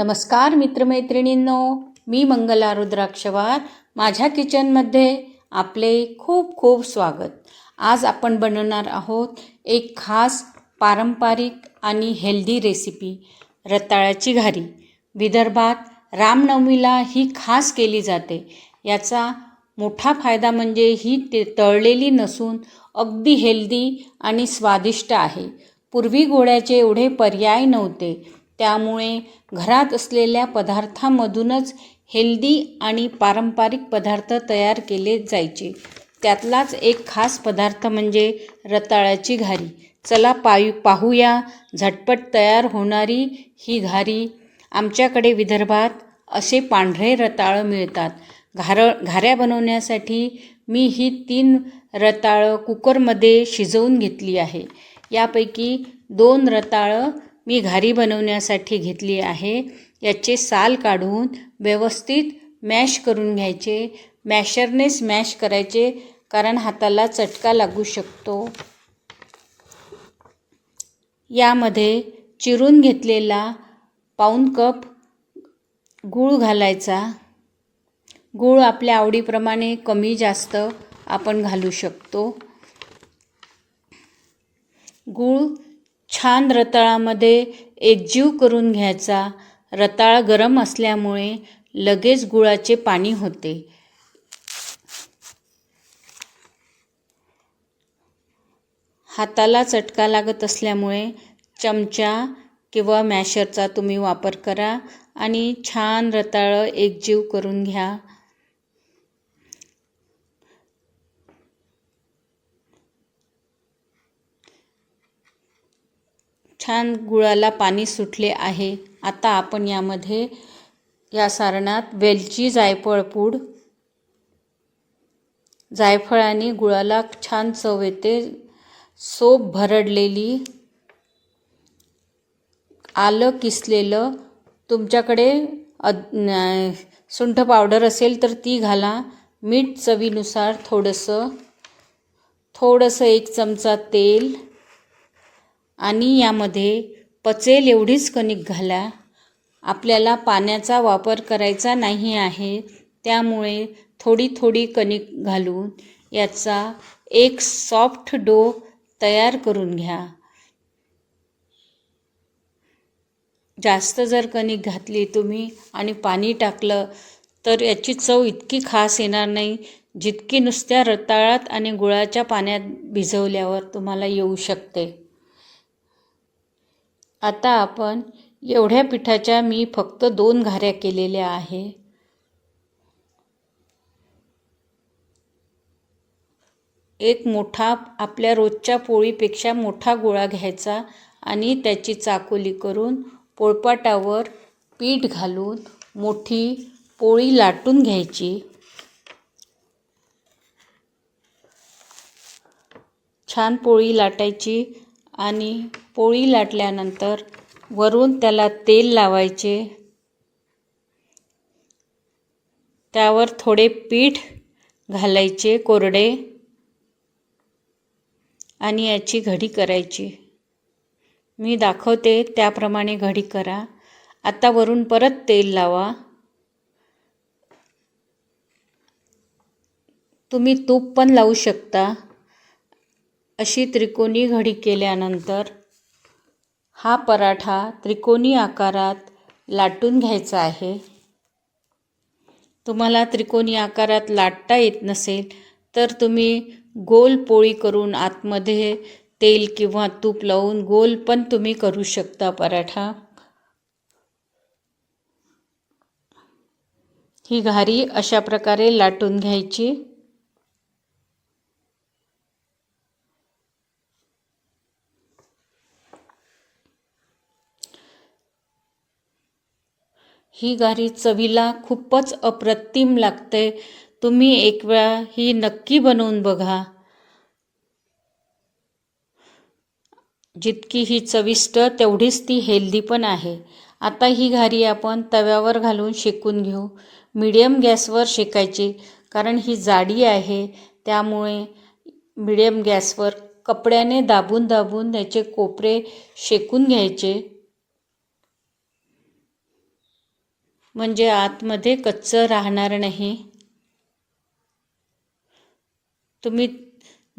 नमस्कार मित्रमैत्रिणींनो मी मंगला रुद्राक्षवार. माझ्या किचनमध्ये आपले खूप खूप स्वागत. आज आपण बनवणार आहोत एक खास पारंपरिक आणि हेल्दी रेसिपी रताळ्याची घारी. विदर्भात रामनवमीला ही खास केली जाते. याचा मोठा फायदा म्हणजे ही ते तळलेली नसून अगदी हेल्दी आणि स्वादिष्ट आहे. पूर्वी गोळ्याचे एवढे पर्याय नव्हते. त्यामुळे घरात असलेल्या पदार्थामधूनच हेल्दी आणि पारंपरिक पदार्थ तयार केले जायचे. त्यातलाच एक खास पदार्थ म्हणजे रताळ्याची घारी. चला पायू पाहूया. झटपट तयार होणारी ही घारी आमच्याकडे विदर्भात असे पांढरे रताळं मिळतात. घार घाऱ्या बनवण्यासाठी मी ही तीन रताळं कुकरमध्ये शिजवून घेतली आहे. यापैकी दोन रताळं मी घारी बनवण्यासाठी घेतली आहे. याचे साल काढून व्यवस्थित मॅश करून घ्यायचे. मॅशरने स्मॅश करायचे कारण हाताला चटका लागू शकतो. यामध्ये चिरून घेतलेला पाऊन कप गूळ घालायचा. गूळ आपल्या आवडीप्रमाणे कमी जास्त आपण घालू शकतो. गूळ छान रताळामध्ये एकजीव करून घ्यायचा. रताळ गरम असल्यामुळे लगेच गुळाचे पाणी होते. हाताला चटका लागत असल्यामुळे चमचा किंवा मॅशरचा तुम्ही वापर करा आणि छान रताळं एकजीव करून घ्या. छान गुळाला पाणी सुटले आहे. आता आपण यामध्ये या सारणात वेलची जायफळ पूड जायफळाने गुळाला छान चव येते. सोप भरडलेली आलं किसलेलं. तुमच्याकडे सुंठ पावडर असेल तर ती घाला. मीठ चवीनुसार थोडंसं थोडंसं एक चमचा तेल आणि यामध्ये पचेल एवढीच कणिक घाला. आपल्याला पाण्याचा वापर करायचा नाही आहे त्यामुळे थोडी थोडी कणिक घालून याचा एक सॉफ्ट डो तयार करून घ्या. जास्त जर कणिक घातली तुम्ही आणि पाणी टाकलं तर याची चव इतकी खास येणार नाही जितकी नुसत्या रताळात आणि गुळाच्या पाण्यात भिजवल्यावर तुम्हाला येऊ शकते. आता आपण एवढ्या पिठाच्या मी फक्त दोन घाऱ्या केलेल्या आहे. एक मोठा आपल्या रोजच्या पोळीपेक्षा मोठा गोळा घ्यायचा आणि त्याची चाकोली करून पोळपाटावर पीठ घालून मोठी पोळी लाटून घ्यायची. छान पोळी लाटायची आणि पोळी लाटल्यानंतर वरून त्याला तेल लावायचे. त्यावर थोडे पीठ घालायचे कोरडे आणि याची घडी करायची. मी दाखवते त्याप्रमाणे घडी करा. आता वरून परत तेल लावा. तुम्ही तूप पण लावू शकता. अशी त्रिकोणी घडी केल्यानंतर हा पराठा त्रिकोणी आकारात लाटून घ्यायचा आहे. तुम्हाला त्रिकोणी आकारात लाटता येत नसेल तर तुम्ही गोल पोळी करून आतमध्ये तेल किंवा तूप लावून गोल पण तुम्ही करू शकता पराठा. ही घारी अशा प्रकारे लाटून घ्यायची. ही घारी चवीला खूपच अप्रतिम लागते. तुम्ही एक वेळा ही नक्की बनवून बघा. जितकी ही चविष्ट तेवढीच ती हेल्दी पण आहे. आता ही घारी आपण तव्यावर घालून शेकून घेऊ. मिडियम गॅसवर शेकायची कारण ही जाडी आहे. त्यामुळे मिडियम गॅसवर कपड्याने दाबून दाबून त्याचे कोपरे शेकून घ्यायचे. म्हणजे आतमध्ये कच्चं राहणार नाही. तुम्ही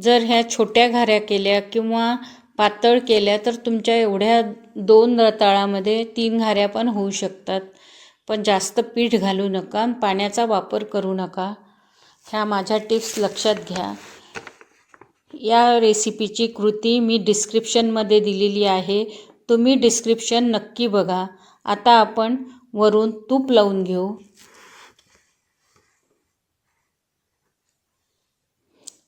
जर ह्या छोट्या घाऱ्या केल्या किंवा पातळ केल्या तर तुमच्या एवढ्या दोन रताळामध्ये तीन घाऱ्या पण होऊ शकतात. पण जास्त पीठ घालू नका पाण्याचा वापर करू नका. ह्या माझ्या टिप्स लक्षात घ्या. या रेसिपीची कृती मी डिस्क्रिप्शनमध्ये दिलेली आहे. तुम्ही डिस्क्रिप्शन नक्की बघा. आता आपण वरून तूप लावून घेऊ.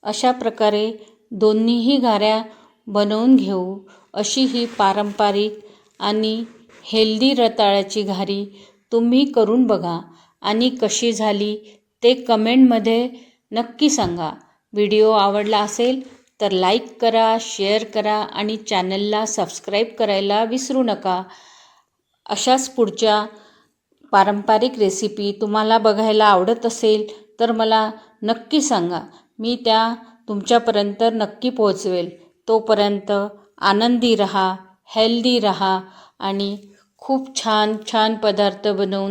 अशा प्रकारे दोन्हीही घाऱ्या बनवून घेऊ. अशी ही पारंपरिक आणि हेल्दी रताळ्याची घारी तुम्ही करून बघा आणि कशी झाली ते कमेंटमध्ये नक्की सांगा. व्हिडिओ आवडला असेल तर लाईक करा शेअर करा आणि चॅनलला सबस्क्राईब करायला विसरू नका. अशाच पुढच्या पारंपरिक रेसिपी तुम्हाला बघायला आवडत असेल तर मला नक्की सांगा. मी त्या तुमच्यापर्यंत नक्की पोहोचवेल. तोपर्यंत आनंदी रहा हेल्दी रहा आणि खूप छान छान पदार्थ बनवून